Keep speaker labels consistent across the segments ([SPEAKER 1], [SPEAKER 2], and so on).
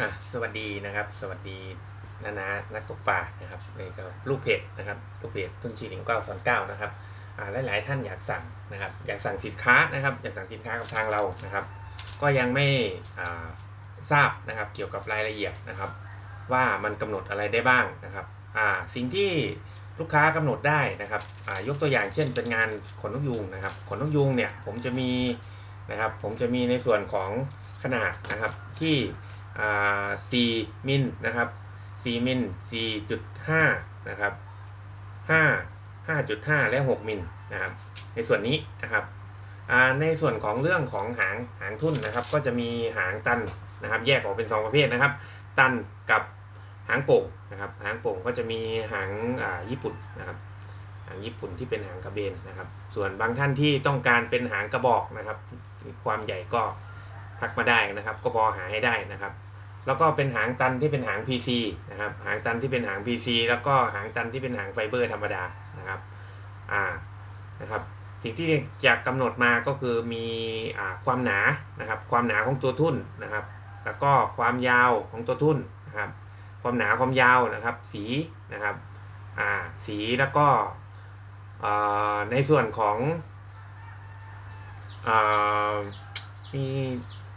[SPEAKER 1] อะสวัสดีนะครับ สวัสดีนานานักตกปลานะครับนี่ก็ลูกเพจนะครับลูกเพจทุนชีหลิงเก้าสอนเก้านะครับอ่าหลาย ๆ ท่านอยากสั่งนะครับ อยากสั่งสินค้านะครับ อยากสั่งสินค้ากับทางเรานะครับ ก็ยังไม่อ่าทราบนะครับเกี่ยวกับรายละเอียดนะครับ ว่ามันกำหนดอะไรได้บ้างนะครับอ่าสิ่งที่ลูกค้ากำหนดได้นะครับอ่ายกตัวอย่างเช่น เป็นงานขนนกยูงนะครับขนนกยูงเนี่ยผมจะมีนะครับผมจะมีในส่วนของขนาดนะครับที่ 4มิลนะครับ4มิล4.5นะครับ5 5.5 และ 6 มิลนะครับ ในส่วนนี้นะครับในส่วนของเรื่องของหางหางทุ่นนะครับ ก็จะมีหางตันนะครับ แยกออกเป็น 2 ประเภทนะครับ ตันกับหางโป่งนะครับ หางโป่งก็จะมีหางญี่ปุ่นนะครับ หางญี่ปุ่นที่เป็นหางกระเบนนะครับ ส่วนบางท่านที่ต้องการเป็นหางกระบอกนะครับ ความใหญ่ก็ ทักมาได้นะครับ ก็พอหาให้ได้นะครับ แล้วก็เป็นหางตันที่เป็นหาง PC นะครับ หางตันที่เป็นหาง PC แล้วก็หางตันที่เป็นหางไฟเบอร์ธรรมดานะครับอ่านะครับสิ่งที่จะกำหนดมาก็คือมีอ่าความหนานะครับ ความหนาของตัวทุ่นนะครับ แล้วก็ความยาวของตัวทุ่นนะครับ ความหนาความยาวนะครับ สีนะครับอ่าสีแล้วก็อ่าในส่วนของอ่ามี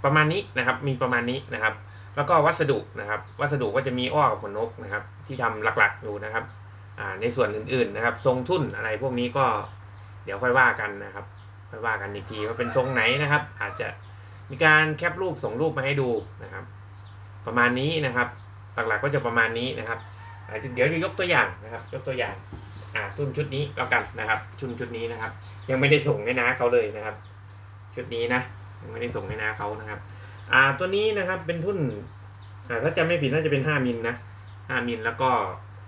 [SPEAKER 1] ประมาณนี้นะครับมีประมาณนี้นะครับ แล้วก็วัสดุนะครับ วัสดุก็จะมีอ้อกับขนนกนะครับ ที่ทำหลักๆอยู่นะครับในส่วนอื่นๆนะครับ ทรงทุ่นอะไรพวกนี้ก็เดี๋ยวค่อยว่ากันนะครับค่อยว่ากันอีกทีว่าเป็นทรงไหนนะครับ อาจจะมีการแคปรูปส่งรูปมาให้ดูนะครับ ประมาณนี้นะครับ หลักๆก็จะประมาณนี้นะครับเดี๋ยวจะยกตัวอย่างนะครับ ยกตัวอย่างอ่าทุ่นชุดนี้แล้วกันนะครับ ชุดชุดนี้นะครับ ยังไม่ได้ส่งให้น้าเขาเลยนะครับ ชุดนี้นะ ไม่ได้ส่งให้นาเขานะครับ อ่าตัวนี้นะครับเป็นทุ่นอ่าถ้าจำไม่ผิดน่าจะเป็น 5มิลนะ5มิลแล้วก็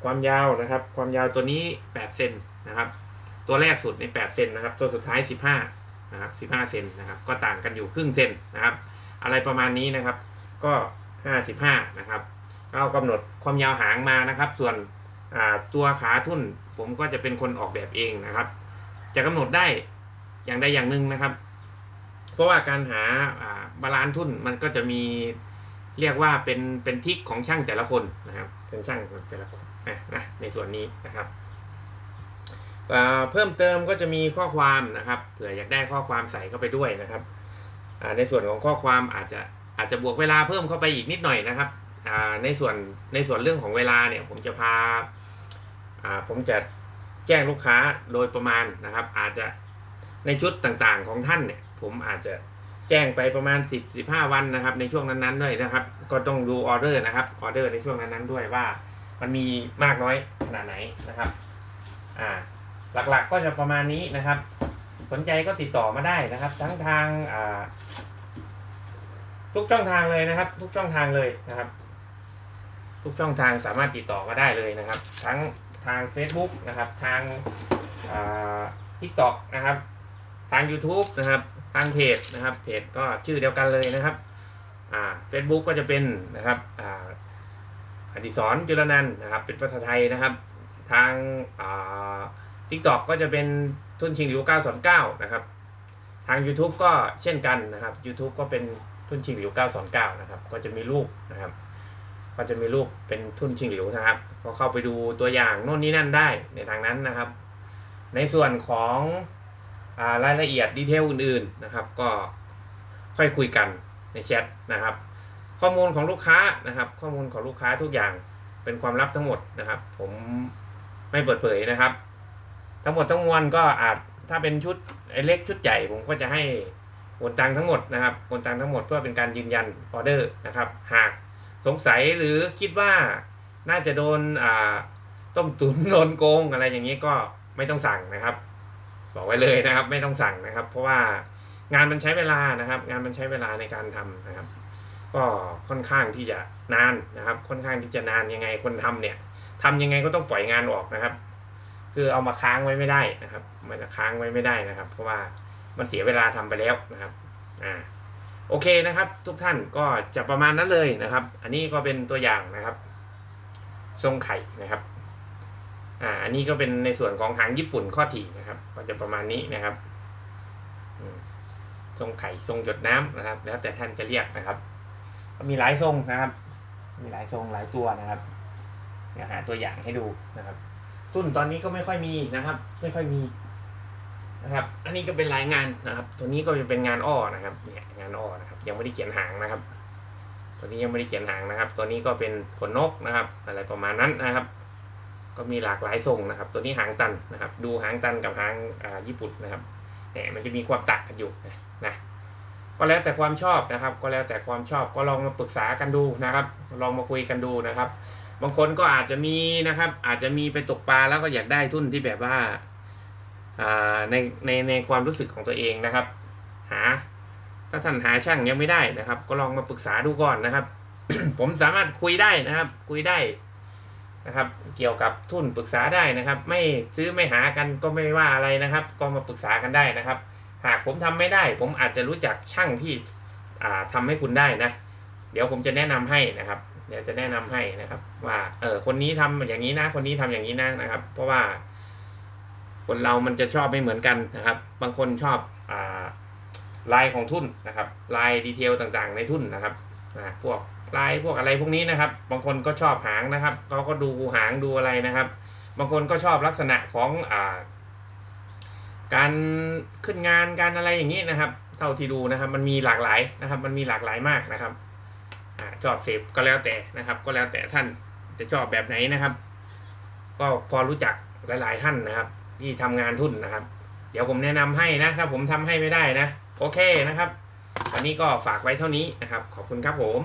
[SPEAKER 1] ความยาวนะครับ ความยาวตัวนี้8เซนนะครับ ตัวแรกสุดใน8เซนนะครับ ตัวสุดท้าย 15นะครับ15เซนนะครับ ก็ต่างกันอยู่ครึ่งเซนนะครับ อะไรประมาณนี้นะครับ ก็ 55นะครับเรากำหนดความยาวหางมานะครับ ส่วนอ่าตัวขาทุ่นผมก็จะเป็นคนออกแบบเองนะครับ จะกำหนดได้อย่างใดอย่างหนึ่งนะครับ เพราะว่าการหาบาลานซ์ทุนมันก็จะมีเรียกว่าเป็นเป็นทิกของช่างแต่ละคนนะครับเป็นช่างแต่ละคนนะนะในส่วนนี้นะครับเพิ่มเติมก็จะมีข้อความนะครับเผื่ออยากได้ข้อความใส่เข้าไปด้วยนะครับในส่วนของข้อความอาจจะอาจจะบวกเวลาเพิ่มเข้าไปอีกนิดหน่อยนะครับในส่วนในส่วนเรื่องของเวลาเนี่ยผมจะพาผมจะแจ้งลูกค้าโดยประมาณนะครับ อาจจะในชุดต่างๆของท่านเนี่ย ผมอาจจะแจ้งไปประมาณ 10 15 วันนะครับ ในช่วงนั้นๆด้วยนะครับ ก็ต้องดูออเดอร์นะครับออเดอร์ในช่วงนั้นๆด้วยว่า มันมีมากน้อยขนาดไหนนะครับอ่าหลักๆก็จะประมาณนี้นะครับ สนใจก็ติดต่อมาได้นะครับ ทั้งทางอ่าทุกช่องทางเลยนะครับ ทุกช่องทางเลยนะครับ ทุกช่องทางสามารถติดต่อมาได้เลยนะครับ ทั้งทาง Facebook นะครับ ทางอ่า TikTok นะครับ ทาง YouTube นะครับ ทางเพจนะครับ เพจก็ชื่อเดียวกันเลยนะครับอ่า Facebook ก็จะเป็นนะครับอ่าอดิศรจุลนันนะครับ เป็นภาษาไทยนะครับ ทางอ่า TikTok ก็จะเป็นทุนชิงหลิว929นะครับ ทาง YouTube ก็เช่นกันนะครับ YouTube ก็เป็นทุนชิงหลิว929นะครับ ก็จะมีรูปนะครับ ก็จะมีรูปเป็นทุนชิงหลิวนะครับก็เข้าไปดูตัวอย่างโน่นนี่นั่นได้ในทางนั้นนะครับ ในส่วนของ รายละเอียดดีเทลอื่นๆนะครับ ก็ค่อยคุยกันในแชทนะครับ ข้อมูลของลูกค้านะครับ ข้อมูลของลูกค้าทุกอย่างเป็นความลับทั้งหมดนะครับ ผมไม่เปิดเผยนะครับ ทั้งหมดทั้งมวลก็อาจถ้าเป็นชุดไอ้เล็กชุดใหญ่ผมก็จะให้โอนตังทั้งหมดนะครับโอนตังทั้งหมดเพื่อเป็นการยืนยันออเดอร์นะครับ หากสงสัยหรือคิดว่าน่าจะโดนต้มตุ๋นโดนโกงอะไรอย่างนี้ก็ไม่ต้องสั่งนะครับ บอกไว้เลยนะครับ ไม่ต้องสั่งนะครับ เพราะว่างานมันใช้เวลานะครับ งานมันใช้เวลาในการทำนะครับ ก็ค่อนข้างที่จะนานนะครับ ค่อนข้างที่จะนานยังไงคนทำเนี่ยทำยังไงก็ต้องปล่อยงานออกนะครับ คือเอามาค้างไว้ไม่ได้นะครับ มันจะค้างไว้ไม่ได้นะครับ เพราะว่ามันเสียเวลาทำไปแล้วนะครับอ่าโอเคนะครับ ทุกท่านก็จะประมาณนั้นเลยนะครับ อันนี้ก็เป็นตัวอย่างนะครับ ทรงไข่นะครับ อ่าอันนี้ก็เป็นในส่วนของหางญี่ปุ่นข้อถี่นะครับก็จะประมาณนี้นะครับทรงไข่ทรงหยดน้ำนะครับ แล้วแต่ท่านจะเรียกนะครับมีหลายทรงนะครับ มีหลายทรงหลายตัวนะครับเดี๋ยวหาตัวอย่างให้ดูนะครับ ตุ้นตอนนี้ก็ไม่ค่อยมีนะครับ ไม่ค่อยมีนะครับ อันนี้ก็เป็นลายงานนะครับ ตัวนี้ก็จะเป็นงานอ้อนะครับ เนี่ยงานอ้อนะครับ ยังไม่ได้เขียนหางนะครับ ตัวนี้ยังไม่ได้เขียนหางนะครับ ตัวนี้ก็เป็นขนนกนะครับ อะไรประมาณนั้นนะครับ ก็มีหลากหลายทรงนะครับ ตัวนี้หางตันนะครับ ดูหางตันกับหางอ่าญี่ปุ่นนะครับเนี่ยมันจะมีความต่างกันอยู่นะนะก็แล้วแต่ความชอบนะครับ ก็แล้วแต่ความชอบก็ลองมาปรึกษากันดูนะครับ ลองมาคุยกันดูนะครับ บางคนก็อาจจะมีนะครับ อาจจะมีไปตกปลาแล้วก็อยากได้ทุนที่แบบว่าในในในความรู้สึกของตัวเองนะครับ หา ถ้าท่านหาช่างยังไม่ได้นะครับ ก็ลองมาปรึกษาดูก่อนนะครับ ผมสามารถคุยได้นะครับ คุยได้ นะครับ เกี่ยวกับทุนปรึกษาได้นะครับ ไม่ซื้อไม่หากันก็ไม่ว่าอะไรนะครับ ก็มาปรึกษากันได้นะครับ หากผมทำไม่ได้ ผมอาจจะรู้จักช่างที่อ่าทำให้คุณได้นะ เดี๋ยวผมจะแนะนำให้นะครับ เดี๋ยวจะแนะนำให้นะครับ ว่าเออคนนี้ทำอย่างนี้นะ คนนี้ทำอย่างนี้นะนะครับ เพราะว่า คนเรามันจะชอบไม่เหมือนกันนะครับ บางคนชอบอ่าลายของทุ่นนะครับลายดีเทลต่างๆในทุ่นนะครับอ่าพวก ลายพวกอะไรพวกนี้นะครับ บางคนก็ชอบหางนะครับเขาก็ดูหางดูอะไรนะครับ บางคนก็ชอบลักษณะของอ่าการขึ้นงานการอะไรอย่างนี้นะครับ เท่าที่ดูนะครับ มันมีหลากหลายนะครับ มันมีหลากหลายมากนะครับอชอบเสพก็แล้วแต่นะครับ ก็แล้วแต่ท่านจะชอบแบบไหนนะครับ ก็พอรู้จักหลาย ๆ ท่านนะครับ ที่ทำงานทุนนะครับ เดี๋ยวผมแนะนำให้นะ ถ้าผมทำให้ไม่ได้นะ โอเคนะครับอันนี้ก็ฝากไว้เท่านี้นะครับ ขอบคุณครับผม